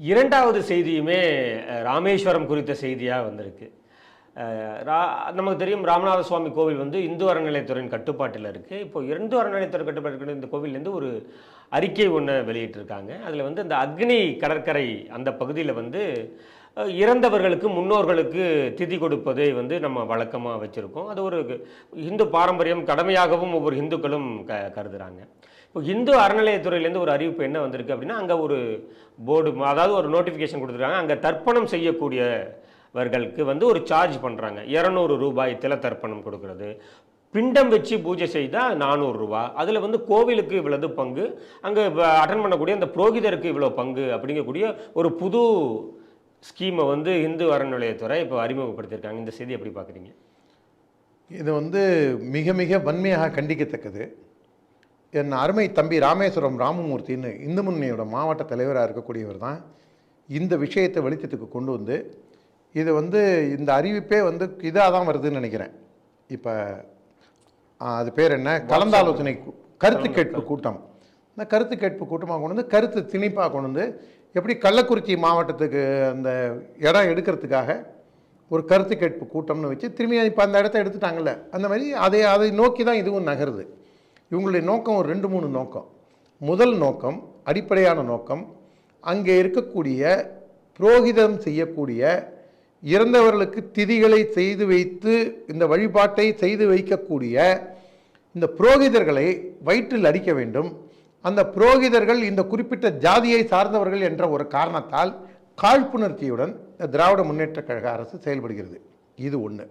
இரண்டாவது செய்தியுமே ராமேஸ்வரம் குறித்த செய்தியாக வந்திருக்கு. ரா நமக்கு தெரியும் ராமநாத சுவாமி கோவில் வந்து இந்து அறநிலையத்துறையின் கட்டுப்பாட்டில் இருக்குது இப்போ இந்து அறநிலையத்துறை கட்டுப்பாட்டில் இருக்கிற இந்த கோவிலேருந்து ஒரு அறிக்கை ஒன்று வெளியிட்டிருக்காங்க. அதில் வந்து இந்த அக்னி கடற்கரை அந்த பகுதியில் வந்து இறந்தவர்களுக்கு முன்னோர்களுக்கு திதி கொடுப்பதை வந்து நம்ம வழக்கமாக வச்சுருக்கோம். அது ஒரு இந்து பாரம்பரியம் கடமையாகவும் ஒவ்வொரு இந்துக்களும் க கருதுகிறாங்க இப்போ இந்து அறநிலையத்துறையிலேருந்து ஒரு அறிவிப்பு என்ன வந்திருக்கு அப்படின்னா அங்கே ஒரு போர்டு அதாவது ஒரு நோட்டிஃபிகேஷன் கொடுத்துருக்காங்க. அங்கே தர்ப்பணம் செய்யக்கூடியவர்களுக்கு வந்து ஒரு சார்ஜ் பண்ணுறாங்க இரநூறு ரூபாய் தில தர்ப்பணம் கொடுக்கறது. பிண்டம் வச்சு பூஜை செய்தால் நானூறுரூவா அதில் வந்து கோவிலுக்கு இவ்வளவு பங்கு அங்கே அட்டன் பண்ணக்கூடிய அந்த புரோகிதருக்கு இவ்வளோ பங்கு அப்படிங்கக்கூடிய ஒரு புது ஸ்கீமை வந்து இந்து அறநிலையத்துறை இப்போ அறிமுகப்படுத்தியிருக்காங்க. இந்த செய்தி எப்படி பார்க்குறீங்க? இது வந்து மிக மிக வன்மையாக கண்டிக்கத்தக்கது. என் அருமை தம்பி ராமேஸ்வரம் ராமமூர்த்தின்னு இந்து முன்னணியோட மாவட்ட தலைவராக இருக்கக்கூடியவர் தான் இந்த விஷயத்தை வெளிச்சத்துக்கு கொண்டு வந்து இது வந்து இந்த அறிவிப்பே வந்து இதாக தான் வருதுன்னு நினைக்கிறேன். இப்போ அது பேர் என்ன? கலந்தாலோசனை கருத்து கேட்பு கூட்டம். இந்த கருத்து கேட்பு கூட்டமாக கொண்டு வந்து கருத்து திணிப்பாக கொண்டு வந்து எப்படி கள்ளக்குறிச்சி மாவட்டத்துக்கு அந்த இடம் எடுக்கிறதுக்காக ஒரு கருத்து கேட்பு கூட்டம்னு வச்சு திரும்பி இப்போ அந்த இடத்த எடுத்துட்டாங்கல்ல அந்த மாதிரி அதை அதை நோக்கி தான் இதுவும் நகருது. இவங்களுடைய நோக்கம் ஒரு ரெண்டு மூணு நோக்கம். முதல் நோக்கம் அடிப்படையான நோக்கம் அங்கே இருக்கக்கூடிய புரோகிதம் செய்யக்கூடிய இறந்தவர்களுக்கு திதிகளை செய்து வைத்து இந்த வழிபாட்டை செய்து வைக்கக்கூடிய இந்த புரோகிதர்களை வயிற்றில் அடிக்க வேண்டும். அந்த புரோகிதர்கள் இந்த குறிப்பிட்ட ஜாதியை சார்ந்தவர்கள் என்ற ஒரு காரணத்தால் காழ்ப்புணர்ச்சியுடன் இந்த திராவிட முன்னேற்றக் கழக அரசு செயல்படுகிறது. இது ஒன்று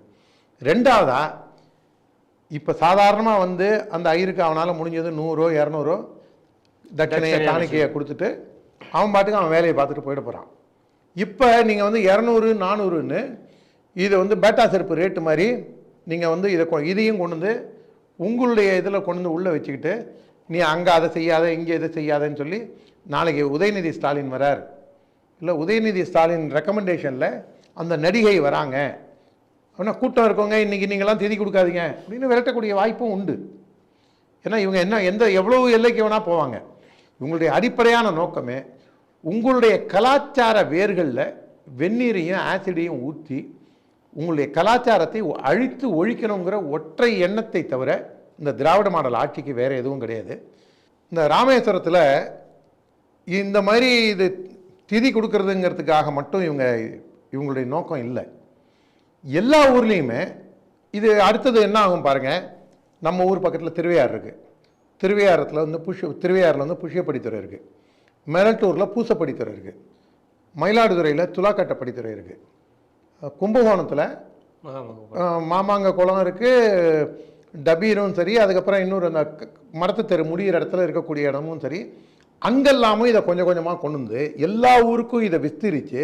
ரெண்டாவதாக இப்போ சாதாரணமாக வந்து அந்த ஐயருக்கு அவனால் முடிஞ்சது நூறோ இரநூறோ தட்சணையை காணிக்கையை கொடுத்துட்டு அவன் பாட்டுக்கு அவன் வேலையை பார்த்துட்டு போயிட போகிறான் இப்போ நீங்கள் வந்து இரநூறு நானூறுன்னு இதை வந்து பேட்டா செருப்பு ரேட்டு மாதிரி நீங்கள் வந்து இதை கொ- இதையும் கொண்டு வந்து உங்களுடைய இதில் கொண்டு வந்து உள்ளே வச்சுக்கிட்டு நீ அங்கே அதை செய்யாத இங்கே இதை செய்யாதன்னு சொல்லி நாளைக்கு உதயநிதி ஸ்டாலின் வரார். இல்லை உதயநிதி ஸ்டாலின் ரெக்கமெண்டேஷனில் அந்த நடிகை வராங்க. அப்படின்னா கூட்டம் இருக்கவங்க இன்றைக்கி நீங்களாம் திதி கொடுக்காதீங்க. அப்படின்னு விரட்டக்கூடிய வாய்ப்பும் உண்டு. ஏன்னா இவங்க என்ன எந்த எவ்வளவு எல்லைக்கு வேணால் போவாங்க. இவங்களுடைய அடிப்படையான நோக்கமே உங்களுடைய கலாச்சார வேர்களில் வெந்நீரையும் ஆசிடையும் ஊற்றி உங்களுடைய கலாச்சாரத்தை அழித்து ஒழிக்கணுங்கிற ஒற்றை எண்ணத்தை தவிர இந்த திராவிட மாடல் ஆட்சிக்கு வேறு எதுவும் கிடையாது. இந்த ராமேஸ்வரத்தில் இந்த மாதிரி இது திதி கொடுக்கறதுங்கிறதுக்காக மட்டும் இவங்க இவங்களுடைய நோக்கம் இல்லை. எல்லா ஊர்லேயுமே இது அடுத்தது என்ன ஆகும் பாருங்க. நம்ம ஊர் பக்கத்தில் திருவையாறு இருக்குது திருவையாரத்தில் வந்து புஷ்ய திருவையாறில் வந்து புஷ்யப்படித்துறை இருக்குது மெரட்டூரில் பூசப்படித்துறை இருக்குது மயிலாடுதுறையில் துலாக்கட்ட படித்துறை இருக்குது கும்பகோணத்தில் மாமாங்க குளம் இருக்குது டபீரும் சரி அதுக்கப்புறம் இன்னொரு அந்த மரத்து தெரு முடியிற இடத்துல இருக்கக்கூடிய இடமும் சரி அங்கெல்லாமும் இதை கொஞ்சம் கொஞ்சமாக கொண்டு வந்து எல்லா ஊருக்கும் இதை விஸ்தரித்து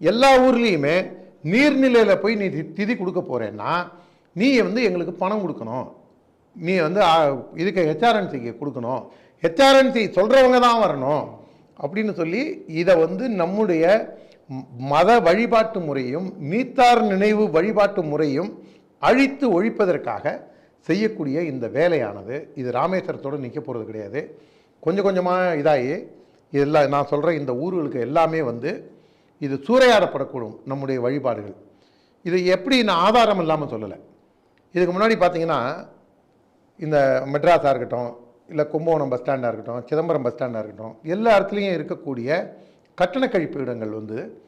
எல்லா ஊர்லேயுமே நீர்நிலையில் போய் நீ தி- திதி கொடுக்க போகிறேன்னா நீ வந்து எங்களுக்கு பணம் கொடுக்கணும். நீ வந்து இதுக்கு ஹெச்ஆர்என்சிக்கு கொடுக்கணும். ஹெச்ஆர்என்சி சொல்கிறவங்க தான் வரணும். அப்படின்னு சொல்லி இதை வந்து நம்முடைய மத வழிபாட்டு முறையும் நீத்தார் நினைவு வழிபாட்டு முறையும் அழித்து ஒழிப்பதற்காக செய்யக்கூடிய இந்த வேலையானது இது ராமேஸ்வரத்தோடு நிற்க போகிறது கிடையாது. கொஞ்சம் கொஞ்சமாக இதாகி இதெல்லாம் நான் சொல்கிற இந்த ஊர்களுக்கு எல்லாமே வந்து இது சூறையாடப்படக்கூடும் நம்முடைய வழிபாடுகள். இது எப்படி நான் ஆதாரம் இல்லாமல் சொல்லலை. இதுக்கு முன்னாடி பார்த்தீங்கன்னா இந்த மெட்ராஸாக இருக்கட்டும் இல்லை கும்பகோணம் பஸ் ஸ்டாண்டாக இருக்கட்டும் சிதம்பரம் பஸ் ஸ்டாண்டாக இருக்கட்டும் எல்லா இடத்துலையும் இருக்கக்கூடிய கட்டண கழிப்பு இடங்கள் வந்து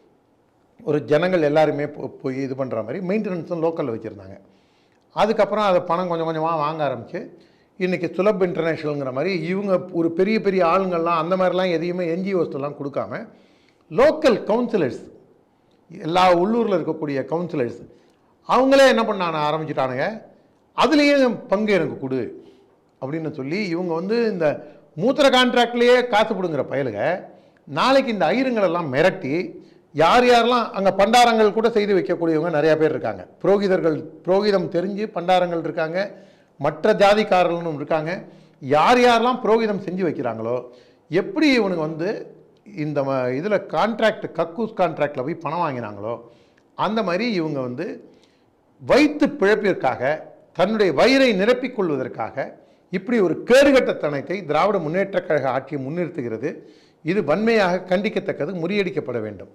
ஒரு ஜனங்கள் எல்லாருமே போ- போய் இது பண்ணுற மாதிரி மெயின்டெனன்ஸும் லோக்கலில் வச்சுருந்தாங்க. அதுக்கப்புறம் அதை பணம் கொஞ்சம் கொஞ்சமாக வாங்க ஆரம்பித்து இன்றைக்கி சுலப் இன்டர்நேஷ்னலுங்கிற மாதிரி இவங்க ஒரு பெரிய பெரிய ஆளுங்கள்லாம் அந்த மாதிரிலாம் எதையுமே என்ஜிஓஸ்லாம் கொடுக்காம லோக்கல் கவுன்சிலர்ஸ் எல்லா உள்ளூரில் இருக்கக்கூடிய கவுன்சிலர்ஸ் அவங்களே என்ன பண்ணான ஆரம்பிச்சிட்டானுங்க. அதுலேயும் பங்கு எனக்கு கொடு அப்படின்னு சொல்லி இவங்க வந்து இந்த மூத்திர கான்ட்ராக்ட்லேயே காசு பிடுங்குற பயலுக நாளைக்கு இந்த ஐயருங்களெல்லாம் மிரட்டி யார் யாரெல்லாம் அங்கே பண்டாரங்கள் கூட செய்து வைக்கக்கூடியவங்க நிறையா பேர் இருக்காங்க. புரோகிதர்கள் புரோகிதம் தெரிஞ்சு பண்டாரங்கள் இருக்காங்க மற்ற ஜாதிக்காரர்களும் இருக்காங்க. யார் யாரெல்லாம் புரோகிதம் செஞ்சு வைக்கிறாங்களோ எப்படி இவனுங்க வந்து இந்த இதில் கான்ட்ராக்ட் கக்கூஸ் கான்ட்ராக்டில் போய் பணம் வாங்கினாங்களோ அந்த மாதிரி இவங்க வந்து வைத்து பிழப்பிற்காக தன்னுடைய வயிறை நிரப்பிக் கொள்வதற்காக இப்படி ஒரு கேடுகட்டத்தனத்தை திராவிட முன்னேற்றக் கழக ஆட்சி முன்னிறுத்துகிறது. இது வன்மையாக கண்டிக்கத்தக்கது முறியடிக்கப்பட வேண்டும்.